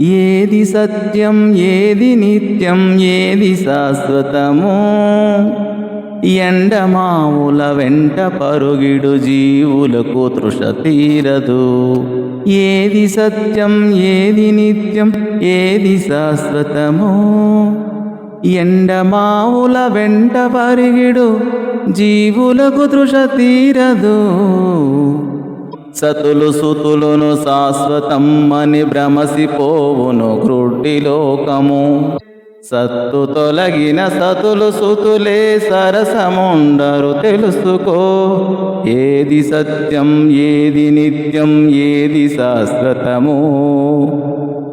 ఏది సత్యం ఏది నిత్యం ఏది శాశ్వతము? ఎండమావుల వెంట పరుగిడు జీవులకు తృష తీరదు. ఏది సత్యం ఏది నిత్యం ఏది శాశ్వతము? ఎండమావుల వెంట పరిగిడు జీవులకు తృష తీరదు. సతులు సుతులును శాశ్వతమ్మని భ్రమసిపోవును గ్రుడ్డి లోకము సత్తు తొలగిన సతులు సుతులే సరసముండరు తెలుసుకో. ఏది సత్యం ఏది నిత్యం ఏది శాశ్వతము.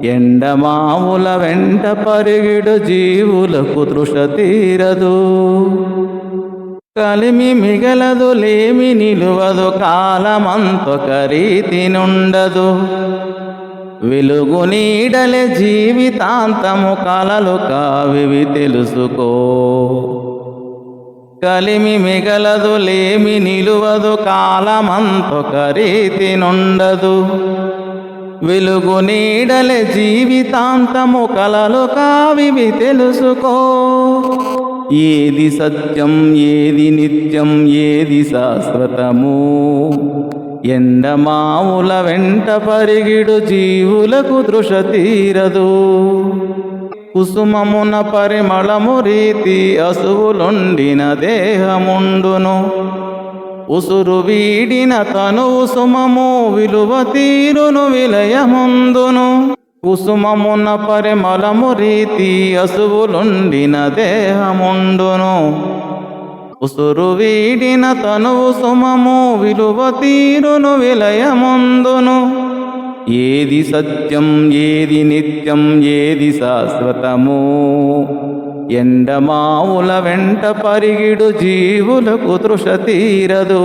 ఎండమావుల వెంట పరిగిడు జీవులకు తృష తీరదు. కలిమి మిగలదు లేమి నిలువదు కాలమంతొక రీతి నుండదు వెలుగు నీడలే జీవితాంతము కలలు కావివి తెలుసుకో. కలిమి మిగలదు లేమి నిలువదు కాలమంతొక రీతి నుండదు వెలుగు నీడలే జీవితాంతము కలలు కావివి తెలుసుకో. ఏది సత్యం ఏది నిత్యం ఏది శాశ్వతము? ఎండమావుల వెంట పరిగిడు జీవులకు దృష తీరదు. కుసుమమున పరిమళము రీతి అసువులుండిన దేహముండును. ఉసురు వీడిన తను సుమము విలువ తీరును విలయముందును. కుసుమమున పరిమళము రీతి అసువులుండిన దేహముండును. ఉసురు వీడిన తనువు సుమము విలువ తీరును విలయముందును. ఏది సత్యం ఏది నిత్యం ఏది శాశ్వతము? ఎండమావుల వెంట పరిగిడు జీవులకు తృష తీరదు